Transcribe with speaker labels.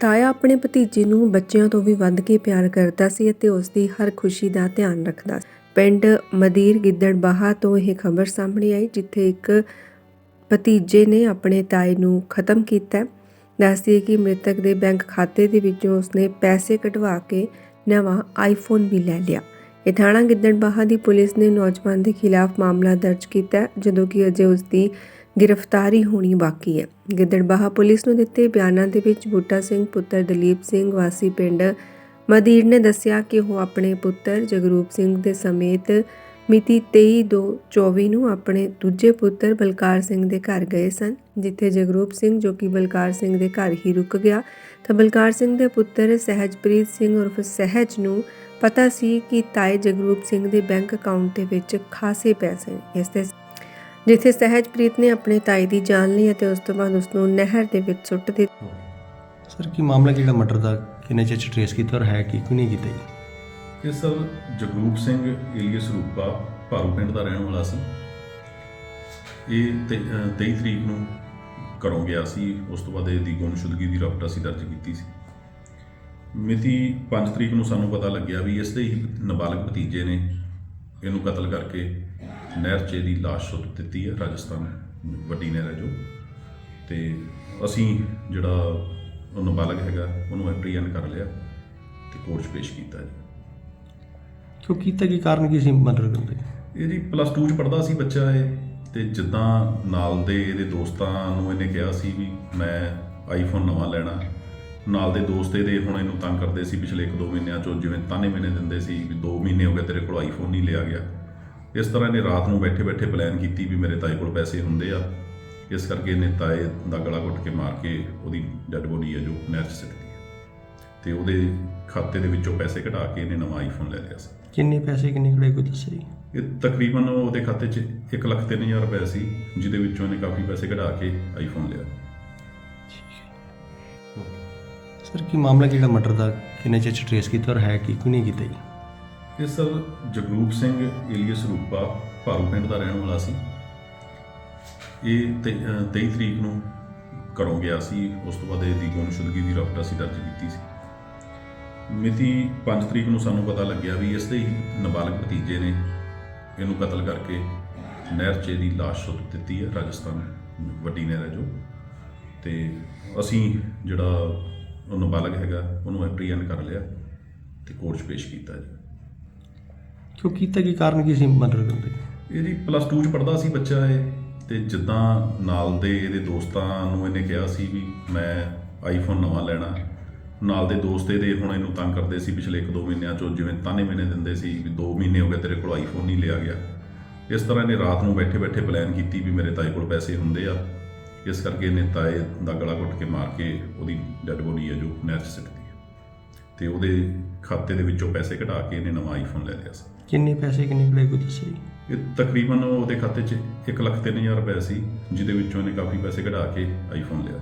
Speaker 1: ਤਾਇਆ ਆਪਣੇ ਭਤੀਜੇ ਨੂੰ ਬੱਚਿਆਂ ਤੋਂ ਵੀ ਵੱਧ ਕੇ ਪਿਆਰ ਕਰਦਾ ਸੀ ਅਤੇ ਉਸ ਦੀ ਹਰ ਖੁਸ਼ੀ ਦਾ ਧਿਆਨ ਰੱਖਦਾ ਸੀ। ਪਿੰਡ ਮਦੀਰ ਗਿੱਦੜਬਾਹਾ ਤੋਂ ਇਹ ਖਬਰ ਸਾਹਮਣੇ ਆਈ, ਜਿੱਥੇ ਇੱਕ ਭਤੀਜੇ ਨੇ ਆਪਣੇ ਤਾਏ ਨੂੰ ਖਤਮ ਕੀਤਾ। ਦੱਸਦੀ ਹੈ ਕਿ ਮ੍ਰਿਤਕ ਦੇ ਬੈਂਕ ਖਾਤੇ ਦੇ ਵਿੱਚੋਂ ਉਸਨੇ ਪੈਸੇ ਕਢਵਾ ਕੇ ਨਵਾਂ ਆਈਫੋਨ ਵੀ ਲੈ ਲਿਆ। ਇਹ ਥਾਣਾ ਗਿੱਦੜਬਾਹਾ ਦੀ ਪੁਲਿਸ ਨੇ ਨੌਜਵਾਨ ਦੇ ਖਿਲਾਫ ਮਾਮਲਾ ਦਰਜ ਕੀਤਾ, ਜਦੋਂ ਕਿ ਅਜੇ ਉਸ ਦੀ ਗ੍ਰਿਫਤਾਰੀ ਹੋਣੀ ਬਾਕੀ ਹੈ। ਗਿੱਦੜਬਾਹਾ ਪੁਲਿਸ ਨੂੰ ਦਿੱਤੇ ਬਿਆਨਾਂ ਦੇ ਵਿੱਚ ਬੂਟਾ ਸਿੰਘ, ਪੁੱਤਰ ਦਲੀਪ ਸਿੰਘ, ਵਾਸੀ ਪਿੰਡ ਮਦੀਰ ਨੇ ਦੱਸਿਆ ਕਿ ਉਹ ਆਪਣੇ ਪੁੱਤਰ ਜਗਰੂਪ ਸਿੰਘ ਦੇ ਸਮੇਤ ਮਿਤੀ 23/2/24 ਨੂੰ ਆਪਣੇ ਦੂਜੇ ਪੁੱਤਰ ਬਲਕਾਰ ਸਿੰਘ ਦੇ ਘਰ ਗਏ ਸਨ। ਜਿੱਥੇ ਜਗਰੂਪ ਸਿੰਘ, ਜੋ ਕਿ ਬਲਕਾਰ ਸਿੰਘ ਦੇ ਘਰ ਹੀ ਰੁਕ ਗਿਆ, ਤਾਂ ਬਲਕਾਰ ਸਿੰਘ ਦੇ ਪੁੱਤਰ ਸਹਿਜਪ੍ਰੀਤ ਸਿੰਘ ਉਰਫ ਸਹਿਜ ਨੂੰ ਪਤਾ ਸੀ ਕਿ ਤਾਏ ਜਗਰੂਪ ਸਿੰਘ ਦੇ ਬੈਂਕ ਅਕਾਊਂਟ ਦੇ ਵਿੱਚ ਖਾਸੇ ਪੈਸੇ ਨੇ। ਇਸ ਦੇ ਜਿੱਥੇ ਸਹਿਜਪ੍ਰੀਤ ਨੇ ਆਪਣੇ ਤਾਏ ਦੀ ਜਾਨ ਲਈ ਅਤੇ ਉਸ ਤੋਂ ਬਾਅਦ ਉਸ ਨੂੰ ਨਹਿਰ ਦੇ ਵਿੱਚ ਸੁੱਟ ਦਿੱਤਾ।
Speaker 2: ਸਰ ਕੀ ਮਾਮਲਾ ਕਿਹੜਾ ਮਰਡਰ ਦਾ ਕਿੰਨੇ ਚਿਰ ਚ ਟ੍ਰੇਸ ਕੀਤਾ ਔਰ ਹੈ ਕੀ ਕਿਉਂ ਨਹੀਂ ਕੀਤਾ ਜੀ?
Speaker 3: ਇਹ ਸਰ ਜਗਰੂਪ ਸਿੰਘ ਏਲੀਅਸ ਰੂਪਾ ਭਾਰੂ ਪਿੰਡ ਦਾ ਰਹਿਣ ਵਾਲਾ ਸੀ। ਇਹ ਤੇ- ਅਹ 23 ਤਰੀਕ ਨੂੰ ਘਰੋਂ ਗਿਆ ਸੀ। ਉਸ ਤੋਂ ਬਾਅਦ ਇਹਦੀ ਗੁੰਮਸ਼ੁਦਗੀ ਦੀ ਰਪਟ ਅਸੀਂ ਦਰਜ ਕੀਤੀ ਸੀ। ਮਿਤੀ 5 ਤਰੀਕ ਨੂੰ ਸਾਨੂੰ ਪਤਾ ਲੱਗਿਆ ਵੀ ਇਸ ਦੇ ਹੀ ਨਾਬਾਲਗ ਭਤੀਜੇ ਨੇ ਇਹਨੂੰ ਕਤਲ ਕਰਕੇ ਨਹਿਰ 'ਚ ਇਹਦੀ ਲਾਸ਼ ਸੁੱਟ ਦਿੱਤੀ ਹੈ ਰਾਜਸਥਾਨ ਵੱਡੀ ਨਹਿਰ ਹੈ ਜੋ। ਤੇ ਅਸੀਂ ਜਿਹੜਾ ਉਹ ਨਾਬਾਲਗ ਹੈਗਾ ਉਹਨੂੰ ਐਪਰੀਹੈਂਡ ਕਰ ਲਿਆ ਤੇ ਕੋਰਟ 'ਚ ਪੇਸ਼ ਕੀਤਾ ਜੀ।
Speaker 2: ਕਿਉਂ ਕੀਤਾ ਕੀ ਕਾਰਨ ਕੀ ਸੀ ਮਰਡਰ ਕਰਨ ਦੇ?
Speaker 3: ਇਹ ਜੀ ਪਲੱਸ 2 ਚ ਪੜਦਾ ਸੀ ਬੱਚਾ ਇਹ ਤੇ ਜਿੱਦਾਂ ਨਾਲ ਦੇ ਇਹਦੇ ਦੋਸਤਾਂ ਨੂੰ ਇਹਨੇ ਕਿਹਾ ਸੀ ਵੀ ਮੈਂ ਆਈਫੋਨ ਨਵਾਂ ਲੈਣਾ। ਨਾਲ ਦੇ ਦੋਸਤ ਇਹਦੇ ਹੁਣ ਇਹਨੂੰ ਤੰਗ ਕਰਦੇ ਸੀ ਪਿਛਲੇ 1-2 ਮਹੀਨਿਆਂ ਚੋਂ ਜਿਵੇਂ ਤਾਨੇ ਮਹੀਨੇ ਦਿੰਦੇ ਸੀ ਵੀ 2 ਮਹੀਨੇ ਹੋ ਗਏ ਤੇਰੇ ਕੋਲ ਆਈਫੋਨ ਨਹੀਂ ਲਿਆ ਗਿਆ। ਇਸ ਤਰ੍ਹਾਂ ਇਹਨੇ ਰਾਤ ਨੂੰ ਬੈਠੇ ਬੈਠੇ ਪਲਾਨ ਕੀਤੀ ਵੀ ਮੇਰੇ ਤਾਏ ਕੋਲ ਪੈਸੇ ਹੁੰਦੇ ਆ। ਇਸ ਕਰਕੇ ਇਹਨੇ ਤਾਏ ਦਾ ਗਲਾ ਘੁੱਟ ਕੇ ਮਾਰ ਕੇ ਉਹਦੀ ਡੈੱਡ ਬੋਡੀ ਹੈ ਜੋ ਨਹਿਰ 'ਚ ਸਿੱਟਦੀ ਹੈ। ਤੇ ਉਹਦੇ ਖਾਤੇ ਦੇ ਵਿੱਚੋਂ ਪੈਸੇ ਕਢਾ ਕੇ ਇਹਨੇ ਨਵਾਂ ਆਈਫੋਨ ਲੈ ਲਿਆ ਸੀ।
Speaker 2: ਕਿੰਨੇ ਪੈਸੇ ਕਿੰਨੇ ਖੜੇ ਕੋਈ ਦੱਸੇ ਜੀ
Speaker 3: ਇਹ ਤਕਰੀਬਨ ਉਹਦੇ ਖਾਤੇ 'ਚ 1 ਲੱਖ ਤਿੰਨ ਹਜ਼ਾਰ ਰੁਪਏ ਸੀ ਜਿਹਦੇ ਵਿੱਚੋਂ ਇਹਨੇ ਕਾਫੀ ਪੈਸੇ ਕਢਾ ਕੇ ਆਈਫੋਨ ਲਿਆ।
Speaker 2: ਸਰ ਕੀ ਮਾਮਲਾ ਕਿਹੜਾ ਮਰਡਰ ਦਾ ਕਿੰਨੇ ਚਿਰ ਟ੍ਰੇਸ ਕੀਤਾ ਔਰ ਹੈ ਕੀ ਕਿਉਂ ਨਹੀਂ ਕੀਤਾ ਜੀ?
Speaker 3: ਇਹ ਸਰ ਜਗਰੂਪ ਸਿੰਘ ਏਲੀਅਸ ਰੂਪਾ ਭਾਰੂ ਪਿੰਡ ਦਾ ਰਹਿਣ ਵਾਲਾ ਸੀ। ਇਹ ਤੇ- 23 ਤਰੀਕ ਨੂੰ ਘਰੋਂ ਗਿਆ ਸੀ। ਉਸ ਤੋਂ ਬਾਅਦ ਇਹਦੀ ਗੁੰਮਸ਼ੁਦਗੀ ਦੀ ਰਪਟ ਅਸੀਂ ਦਰਜ ਕੀਤੀ ਸੀ। ਮਿਤੀ 5 ਤਰੀਕ ਨੂੰ ਸਾਨੂੰ ਪਤਾ ਲੱਗਿਆ ਵੀ ਇਸ ਦੇ ਹੀ ਨਾਬਾਲਗ ਭਤੀਜੇ ਨੇ ਇਹਨੂੰ ਕਤਲ ਕਰਕੇ ਨਹਿਰ 'ਚ ਇਹਦੀ ਲਾਸ਼ ਸੁੱਟ ਦਿੱਤੀ ਹੈ, ਰਾਜਸਥਾਨ ਵੱਡੀ ਨਹਿਰ ਹੈ ਜੋ। ਤੇ ਅਸੀਂ ਜਿਹੜਾ ਉਹ ਨਾਬਾਲਗ ਹੈਗਾ, ਉਹਨੂੰ ਐਪਰੀਐਨ ਕਰ ਲਿਆ ਤੇ ਕੋਰਟ 'ਚ ਪੇਸ਼ ਕੀਤਾ ਜੀ।
Speaker 2: ਕਿਉਂ ਕੀਤਾ? ਕੀ ਕਾਰਨ ਕੀ ਸੀ ਮਰਡਰ ਕਰਨ ਦੇ
Speaker 3: ਇਹ ਪਲੱਸ 2 ਚ ਪੜਦਾ ਸੀ ਬੱਚਾ ਇਹ, ਤੇ ਜਿੱਦਾਂ ਨਾਲ ਦੇ ਇਹਦੇ ਦੋਸਤਾਂ ਨੂੰ ਇਹਨੇ ਕਿਹਾ ਸੀ ਵੀ ਮੈਂ ਆਈਫੋਨ ਨਵਾਂ ਲੈਣਾ। ਨਾਲ ਦੇ ਦੋਸਤ ਇਹਦੇ ਹੁਣ ਇਹਨੂੰ ਤੰਗ ਕਰਦੇ ਸੀ, ਪਿਛਲੇ 1-2 ਮਹੀਨਿਆਂ ਚੋਂ ਜਿਵੇਂ ਤਾਨੇ ਮਹੀਨੇ ਦਿੰਦੇ ਸੀ ਵੀ 2 ਮਹੀਨੇ ਹੋ ਗਏ ਤੇਰੇ ਕੋਲ ਆਈਫੋਨ ਨਹੀਂ ਲਿਆ ਗਿਆ। ਇਸ ਤਰ੍ਹਾਂ ਇਹਨੇ ਰਾਤ ਨੂੰ ਬੈਠੇ ਬੈਠੇ ਪਲਾਨ ਕੀਤੀ ਵੀ ਮੇਰੇ ਤਾਏ ਕੋਲ ਪੈਸੇ ਹੁੰਦੇ ਆ। ਇਸ ਕਰਕੇ ਇਹਨੇ ਤਾਏ ਦਾ ਗਲਾ ਘੁੱਟ ਕੇ ਮਾਰ ਕੇ ਉਹਦੀ ਡੈੱਡ ਬੋਡੀ ਹੈ ਜੋ ਨਹਿਰ 'ਚ ਸਿੱਟਦੀ ਤੇ ਉਹਦੇ ਖਾਤੇ ਦੇ ਵਿੱਚੋਂ ਪੈਸੇ ਕਢਾ ਕੇ ਇਹਨੇ ਨਵਾਂ ਆਈਫੋਨ ਲੈ ਲਿਆ ਸੀ।
Speaker 2: ਕਿੰਨੇ ਪੈਸੇ ਕਿੰਨੇ ਖੜੇ ਕੋਈ ਦੱਸੇ ਜੀ
Speaker 3: ਇਹ ਤਕਰੀਬਨ ਉਹਦੇ ਖਾਤੇ 'ਚ 1 ਲੱਖ ਤਿੰਨ ਹਜ਼ਾਰ ਰੁਪਏ ਸੀ ਜਿਹਦੇ ਵਿੱਚੋਂ ਇਹਨੇ ਕਾਫੀ ਪੈਸੇ ਕਢਾ ਕੇ ਆਈਫੋਨ ਲਿਆ।